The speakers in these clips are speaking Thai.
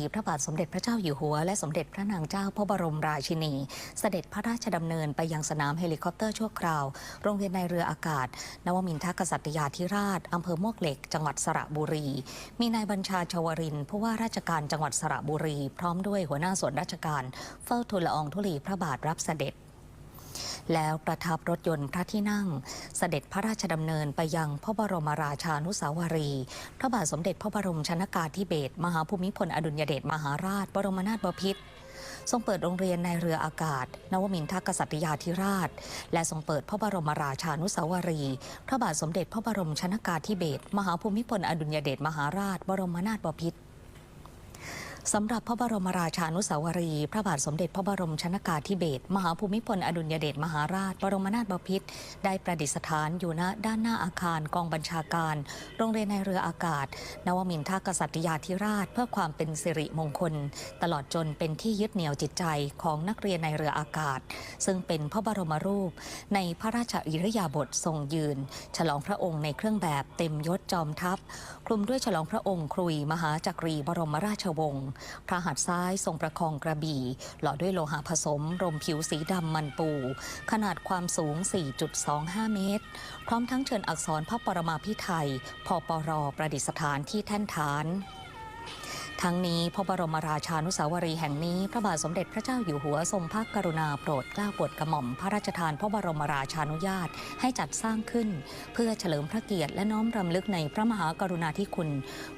ีพระบาทสมเด็จพระเจ้าอยู่หัว และสมเด็จพระนางเจ้าพระบรมราชินี เสด็จพระราชดำเนินไปยังสนามเฮลิคอปเตอร์ชั่วคราว โรงเรียนในเรืออากาศ นวมินทกษัตยาธิราชอำเภอมวกเหล็ก จังหวัดสระบุรี มีนายบัญชาชวรินผู้ว่าราชการจังหวัดสระบุรี พร้อมด้วยหัวหน้าส่วนราชการ เฝ้าทูลละอองธุลีพระบาทรับเสด็จ แล้วประทับรถยนต์พระที่นั่ง เสด็จพระราชดำเนินไปยังพระบรมราชานุสาวรีย์พระบาทสมเด็จพระบรมชนากาธิเบศรมหาภูมิพลอดุลยเดชมหาราช บรมนาถบพิตรทรงเปิดโรงเรียนในเรืออากาศ นวมินทกษัตริยาธิราช และทรงเปิดพระบรมราชานุสาวรีย์พระบาทสมเด็จพระบรมชนากาธิเบศรมหาภูมิพลอดุลยเดชมหาราช บรมนาถบพิตร สำหรับพระบรมราชานุสาวรีย์พระบาทสมเด็จพระบรมชนากาธิเบศรมหาภูมิพลอดุลยเดชมหาราช บรมนาถบพิตรได้ประดิษฐานอยู่ณด้านหน้าอาคารกองบัญชาการ โรงเรียนในเรืออากาศ นวมินทกษัตริยาธิราช เพื่อความเป็นสิริมงคล ตลอดจนเป็นที่ยึดเหนี่ยวจิตใจของนักเรียนในเรืออากาศ ซึ่งเป็นพระบรมรูป ในพระราชอิริยาบถทรงยืน ฉลองพระองค์ในเครื่องแบบเต็มยศจอมทัพคลุมด้วยฉลองพระองค์ครุยมหาจักรีบรมราชวงศ์พระหัตถ์ซ้ายทรงประคองกระบี่ หล่อด้วยโลหะผสมรมผิวสีดำมันปู ขนาดความสูง 4.25 เมตร พร้อมทั้งเชิญอักษรพระปรมาพิไทยพปรประดิษฐานที่แท่นฐาน ทั้งนี้พระบรมราชานุสาวรีย์แห่งนี้ พระบาทสมเด็จพระเจ้าอยู่หัวทรงพระกรุณาโปรดเกล้าโปรดกระหม่อมพระราชทานพระบรมราชานุญาตให้จัดสร้างขึ้น เพื่อเฉลิมพระเกียรติและน้อมรำลึกในพระมหากรุณาธิคุณ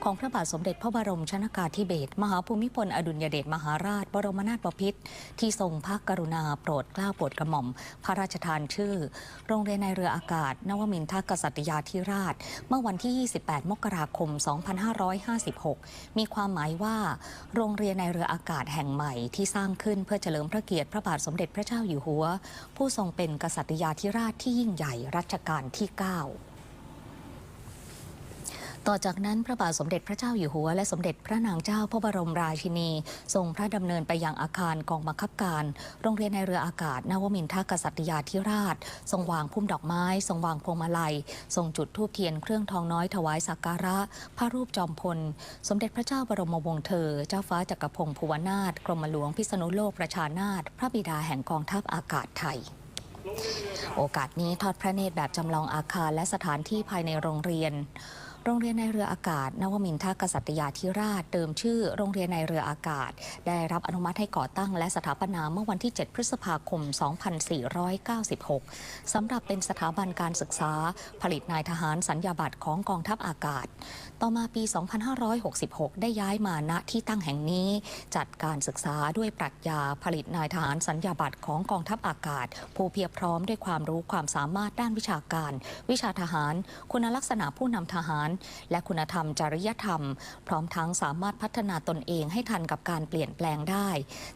ของพระบาทสมเด็จพระบรมชนากาธิเบศรมหาภูมิพลอดุลยเดชมหาราช บรมนาถบพิตรที่ทรงพระกรุณาโปรดเกล้าโปรดกระหม่อม พระราชทานชื่อ โรงเรียนในเรืออากาศ นวมินทกษัตริยาธิราช เมื่อวันที่ 28 มกราคม 2556 มีความหมายว่า โรงเรียนในเรืออากาศแห่งใหม่ที่สร้างขึ้นเพื่อเฉลิมพระเกียรติพระบาทสมเด็จพระเจ้าอยู่หัว ผู้ทรงเป็นกษัตริยาธิราชที่ยิ่งใหญ่รัชกาลที่ 9 ต่อจากนั้นพระบาทสมเด็จพระเจ้าอยู่หัว และสมเด็จพระนางเจ้าพระบรมราชินี ทรงพระดำเนินไปยังอาคารกองบังคับการ โรงเรียนในเรืออากาศนวมินทกษัตริยาธิราช ทรงวางพุ่มดอกไม้ ทรงวางพวงมาลัย ทรงจุดธูปเทียนเครื่องทองน้อยถวายสักการะ พระรูปจอมพล สมเด็จพระเจ้าบรมวงศ์เธอ เจ้าฟ้าจักรพงศ์ภูวนาถกรมหลวงพิษณุโลกประชานาถพระบิดาแห่งกองทัพอากาศไทยโอกาสนี้ทอดพระเนตรแบบจำลองอาคารและสถานที่ภายในโรงเรียน โรงเรียนในเรืออากาศ นวมินทกษัตยาธิราช เดิมชื่อโรงเรียนในเรืออากาศ ได้รับอนุมัติให้ก่อตั้งและสถาปนาเมื่อวันที่ 7 พฤษภาคม 2496 สำหรับเป็นสถาบันการศึกษา ผลิตนายทหารสัญญาบัตรของกองทัพอากาศ ต่อมาปี 2566 ได้ย้ายมาณที่ตั้งแห่งนี้ จัดการศึกษาด้วยปรัชญาผลิตนายทหารสัญญาบัตรของกองทัพอากาศ ผู้เพียบพร้อมด้วยความรู้ความสามารถด้านวิชาการ วิชาทหาร คุณลักษณะผู้นำทหารและคุณธรรมจริยธรรม พร้อมทั้งสามารถพัฒนาตนเองให้ทันกับการเปลี่ยนแปลงได้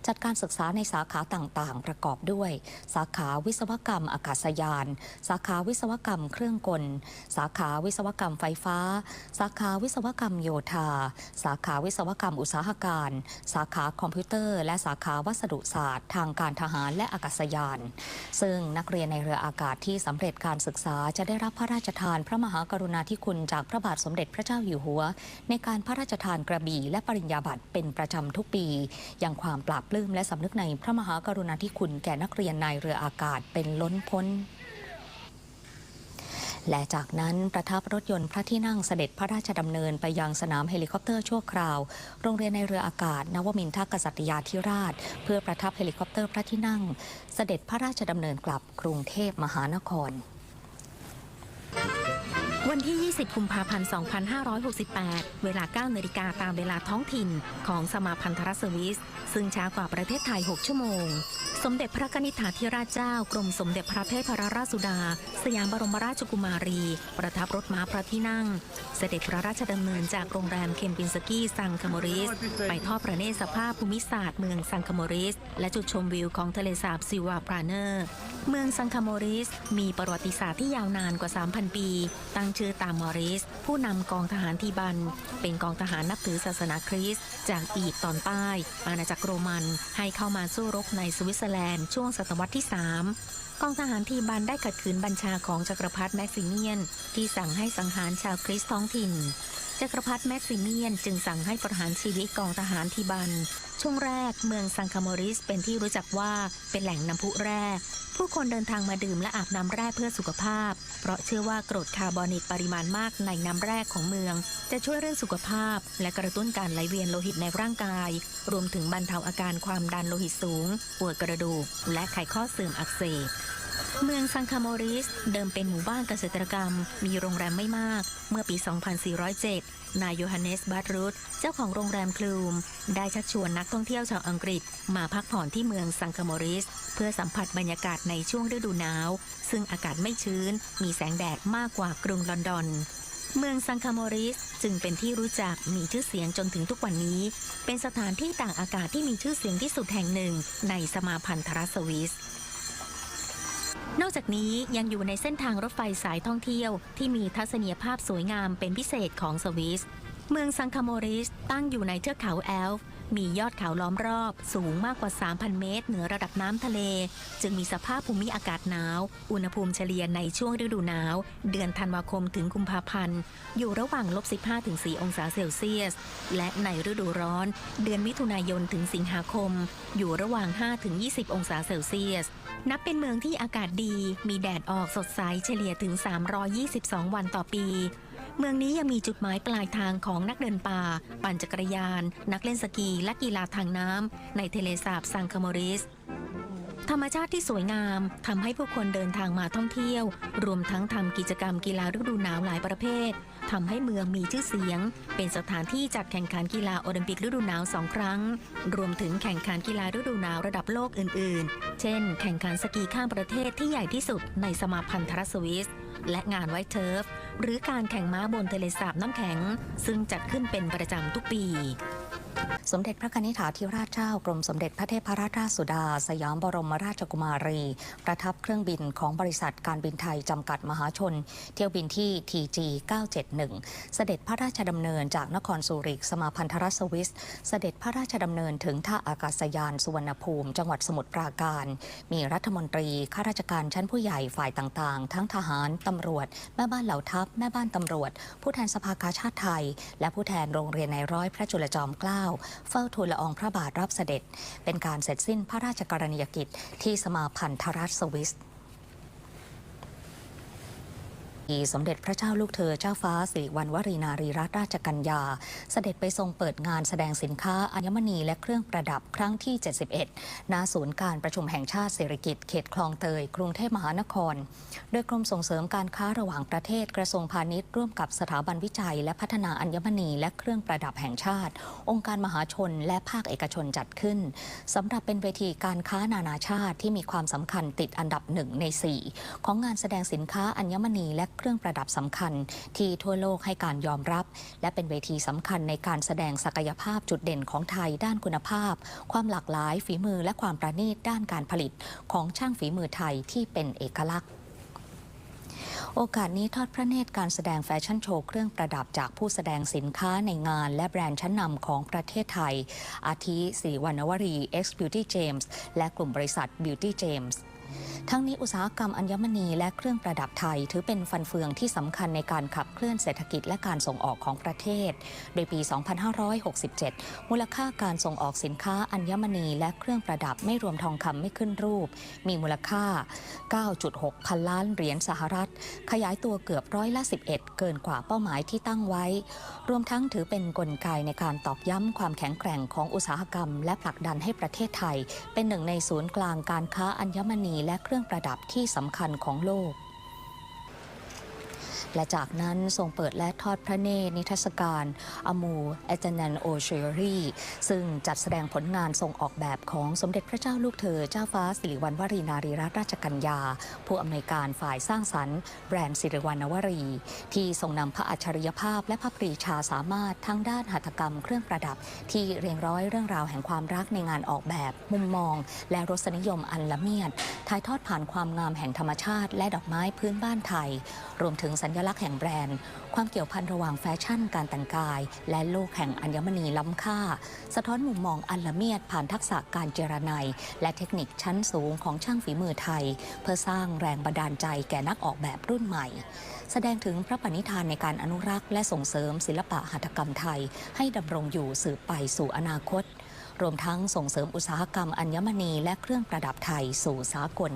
จัดการศึกษาในสาขาต่างๆ ประกอบด้วย สาขาวิศวกรรมอากาศยาน สาขาวิศวกรรมเครื่องกล สาขาวิศวกรรมไฟฟ้า สาขาวิศวกรรมโยธา สาขาวิศวกรรมอุตสาหการ สาขาคอมพิวเตอร์ และสาขาวัสดุศาสตร์ทางการทหารและอากาศยาน ซึ่งนักเรียนในเรืออากาศที่สำเร็จการศึกษาจะได้รับพระราชทานพระมหากรุณาธิคุณจากพระบาทสมเด็จพระเจ้าอยู่หัว ในการพระราชทานกระบี่และปริญญาบัตรเป็นประจำทุกปี อยังความปราบปลื้มและสำนึกในพระมหากรุณาธิคุณแก่นักเรียนในเรืออากาศเป็นล้นพ้นและจากนั้นประทับรถยนต์พระที่นั่งเสด็จพระราชดำเนินไปยังสนามเฮลิคอปเตอร์ชั่วคราว โรงเรียนในเรืออากาศ นวมินทกษัตริยาธิราช เพื่อประทับเฮลิคอปเตอร์พระที่นั่ง เสด็จพระราชดำเนินกลับกรุงเทพมหานคร วันที่ 20 กุมภาพันธ์ 2568 เวลา 9 นาฬิกาตามเวลาท้องถิ่นของสมาพันธรัฐสวิส ซึ่งช้ากว่าประเทศไทย 6 ชั่วโมง สมเด็จพระกนิษฐาธิราชเจ้ากรมสมเด็จพระเทพรราชสุดา สยามบรมราชกุมารี ประทับรถม้าพระที่นั่ง เสด็จพระราชดำเนินจากโรงแรมเคมปินสกี้ซังคาโมริส ไปทอดพระเนตรสภาพภูมิศาสตร์เมืองซังคาโมริส และจุดชมวิวของทะเลสาบซิวาพราเนอร์ เมืองซังคาโมริส มีประวัติศาสตร์ที่ยาวนานกว่า 3,000 ปี ตั้งชื่อตามมอริส ผู้นำกองทหารทีบัน เป็นกองทหารนับถือศาสนาคริสต์จากอียิปต์ตอนใต้ อาณาจักรโรมันให้เข้ามาสู้รบในสวิตเซอร์แลนด์ช่วงศตวรรษที่ 3 กองทหารทีบันได้ขัดขืนบัญชาของจักรพรรดิแม็กซิเมียน ที่สั่งให้สังหารชาวคริสต์ท้องถิ่น จักรพรรดิแม็กซิเมียนจึงสั่งให้ประหารชีวิตกองทหารทีบัน ช่วงแรกเมืองซังคาโมริสเป็นที่รู้จักว่าเป็นแหล่งน้ำพุแร่ ผู้คนเดินทางมาดื่มและอาบน้ำแร่เพื่อสุขภาพ เพราะเชื่อว่ากรดคาร์บอนิกปริมาณมากในน้ำแร่ของเมือง จะช่วยเรื่องสุขภาพ และกระตุ้นการไหลเวียนโลหิตในร่างกาย รวมถึงบรรเทาอาการความดันโลหิตสูงปวดกระดูกและไขข้อเสื่อมอักเสบ เมืองซังคาโมริส เดิมเป็นหมู่บ้านเกษตรกรรม มีโรงแรมไม่มาก เมื่อปี 2407 นายโยฮันเนสบัตรุตเจ้าของโรงแรมคลูม ได้ชักชวนนักท่องเที่ยวชาวอังกฤษ มาพักผ่อนที่เมืองซังคาโมริส เพื่อสัมผัสบรรยากาศในช่วงฤดูหนาว ซึ่งอากาศไม่ชื้น มีแสงแดดมากกว่ากรุงลอนดอนเมืองซังคาโมริสจึงเป็นที่รู้จักมีชื่อเสียงจนถึงทุกวันนี้ เป็นสถานที่ต่างอากาศที่มีชื่อเสียงที่สุดแห่งหนึ่งในสมาพันธรัฐสวิส นอกจากนี้ยังอยู่ในเส้นทางรถไฟสายท่องเที่ยว ที่มีทัศนียภาพสวยงามเป็นพิเศษของสวิส เมืองซังคาโมริสตั้งอยู่ในเทือกเขาแอลฟ์ มียอดเขาล้อมรอบสูงมากกว่า 3,000 เมตร เหนือระดับน้ำทะเล จึงมีสภาพภูมิอากาศหนาว อุณหภูมิเฉลี่ยในช่วงฤดูหนาว เดือนธันวาคมถึงกุมภาพันธ์ อยู่ระหว่างลบ 15-4 องศาเซลเซียส และในฤดูร้อน เดือนมิถุนายนถึงสิงหาคม อยู่ระหว่าง 5-20 องศาเซลเซียส นับเป็นเมืองที่อากาศดี มีแดดออกสดใสเฉลี่ยถึง 322 วันต่อปี เมืองนี้ยังมีจุดหมายปลายทางของนักเดินป่า ปั่นจักรยาน นักเล่นสกีและกีฬาทางน้ำในทะเลสาบซังคาโมริส ธรรมชาติที่สวยงามทำให้ผู้คนเดินทางมาท่องเที่ยว รวมทั้งทำกิจกรรมกีฬาฤดูหนาวหลายประเภท ทำให้เมืองมีชื่อเสียง เป็นสถานที่จัดแข่งขันกีฬาโอลิมปิกฤดูหนาวสองครั้ง รวมถึงแข่งขันกีฬาฤดูหนาวระดับโลกอื่น ๆ เช่น แข่งขันสกีข้ามประเทศที่ใหญ่ที่สุดในสมาพันธรัฐสวิส และงานไวท์เทิร์ฟหรือการแข่งม้าบนทะเลสาบน้ำแข็ง ซึ่งจัดขึ้นเป็นประจำทุกปี สมเด็จพระนิษฐาธิราชเจ้ากรมสมเด็จพระเทพรัตนราชสุดา สยามบรมราชกุมารี ประทับเครื่องบินของบริษัทการบินไทย จำกัดมหาชน เที่ยวบินที่ TG 971 เสด็จพระราชดำเนินจากนครสุริกสมาพันธรัฐสวิส เสด็จพระราชดำเนินถึงท่าอากาศยานสุวรรณภูมิ จังหวัดสมุทรปราการ มีรัฐมนตรีข้าราชการชั้นผู้ใหญ่ฝ่ายต่างๆ ทั้งทหารตำรวจ แม่บ้านเหล่าทัพแม่บ้านตำรวจ ผู้แทนสภากาชาติไทย และผู้แทนโรงเรียนในร้อยพระจุลจอมเกล้าเฝ้าทูลละอองพระบาทรับเสด็จ เป็นการเสร็จสิ้นพระราชกรณียกิจที่สมาพันธรัฐสวิส สมเด็จพระเจ้าลูกเธอเจ้าฟ้าสิริวัณวรีนารีรัตนราชกัญญา เสด็จไปทรงเปิดงานแสดงสินค้าอัญมณีและเครื่องประดับครั้งที่ 71 ณ ศูนย์การประชุมแห่งชาติเศรษฐกิจเขตคลองเตย กรุงเทพมหานคร โดยกรมส่งเสริมการค้าระหว่างประเทศกระทรวงพาณิชย์ร่วมกับสถาบันวิจัย และพัฒนาอัญมณีและเครื่องประดับแห่งชาติ องค์การมหาชนและภาคเอกชนจัดขึ้นสำหรับเป็นเวทีการค้านานาชาติที่มีความสำคัญติดอันดับหนึ่งใน4ของงานแสดงสินค้าอัญมณีและเครื่องประดับสำคัญ ที่ทั่วโลกให้การยอมรับ และเป็นเวทีสำคัญในการแสดงศักยภาพจุดเด่นของไทยด้านคุณภาพ ความหลากหลายฝีมือและความประณีตด้านการผลิต ของช่างฝีมือไทยที่เป็นเอกลักษณ์โอกาสนี้ทอดพระเนตรการแสดงแฟชั่นโชว์เครื่องประดับจากผู้แสดงสินค้าในงานและแบรนด์ชั้นนำของประเทศไทย อาทิสีวรรณวรี X Beauty James และกลุ่มบริษัท Beauty James ทั้งนี้อุตสาหกรรมอัญมณีและเครื่องประดับไทย ถือเป็นฟันเฟืองที่สำคัญในการขับเคลื่อนเศรษฐกิจและการส่งออกของประเทศ โดยปี 2567 มูลค่าการส่งออกสินค้าอัญมณีและเครื่องประดับไม่รวมทองคำไม่ขึ้นรูป มีมูลค่า 9.6 พันล้านเหรียญสหรัฐ ขยายตัวเกือบร้อยละ 11 เกินกว่าเป้าหมายที่ตั้งไว้ รวมทั้งถือเป็นนกลไกในการตอกย้ำความแข็งแกร่งของอุตสาหกรรม และผลักดันให้ประเทศไทย เป็นหนึ่งในศูนย์กลางการค้าอัญมณีและเครื่องประดับที่สำคัญของโลก และจากนั้นทรงเปิดและทอดพระเนตรนิทรรศการอมูเอเจนันโอเชอรี่ซึ่งจัดแสดงผลงานทรงออกแบบของสมเด็จพระเจ้าลูกเธอเจ้าฟ้าสิริวัณวรีนารีรัตนราชกัญญา ผู้อำนวยการฝ่ายสร้างสรรค์แบรนด์สิริวัณวรี ที่ทรงนำพระอัจฉริยภาพ และพระปรีชาสามารถทั้งด้านหัตถกรรมเครื่องประดับ ที่เรียงร้อยเรื่องราวแห่งความรักในงานออกแบบ มุมมอง และรสนิยมอันละเมียดถ่ายทอดผ่านความงามแห่งธรรมชาติ และดอกไม้พื้นบ้านไทย รวมถึงสัญลักษณ์รักแห่งแบรนด์ ความเกี่ยวพันระหว่างแฟชั่นการแต่งกาย และโลกแห่งอัญมณีล้ำค่า สะท้อนมุมมองอันละเมียดผ่านทักษะการเจรไนและเทคนิคชั้นสูงของช่างฝีมือไทย เพื่อสร้างแรงบันดาลใจแก่นักออกแบบรุ่นใหม่ แสดงถึงพระปณิธานในการอนุรักษ์ และส่งเสริมศิลปะหัตถกรรมไทย ให้ดำรงอยู่สืบไปสู่อนาคต รวมทั้งส่งเสริมอุตสาหกรรมอัญมณีและเครื่องประดับไทยสู่สากล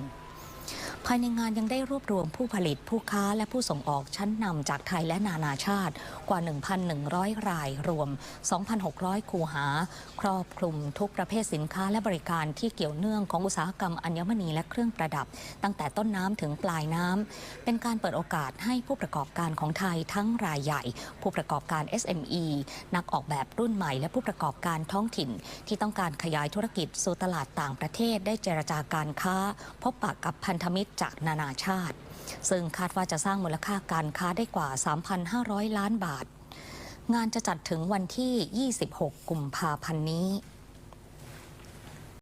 ภายในงานยังได้รวบรวมผู้ผลิตผู้ค้าและผู้ส่งออกชั้นนำจากไทยและนานาชาติกว่า 1,100 รายรวม 2,600 คูหา ครอบคลุมทุกประเภทสินค้าและบริการที่เกี่ยวเนื่องของอุตสาหกรรมอัญมณีและเครื่องประดับ ตั้งแต่ต้นน้ำถึงปลายน้ำเป็นการเปิดโอกาสให้ผู้ประกอบการของไทยทั้งรายใหญ่ ผู้ประกอบการ SME นักออกแบบรุ่นใหม่และผู้ประกอบการท้องถิ่น ที่ต้องการขยายธุรกิจสู่ตลาดต่างประเทศได้เจรจาการค้า พบปะกับพันธมิตรจากนานาชาติ ซึ่งคาดว่าจะสร้างมูลค่าการค้าได้กว่า 3,500 ล้านบาท งานจะจัดถึงวันที่ 26 กุมภาพันธ์นี้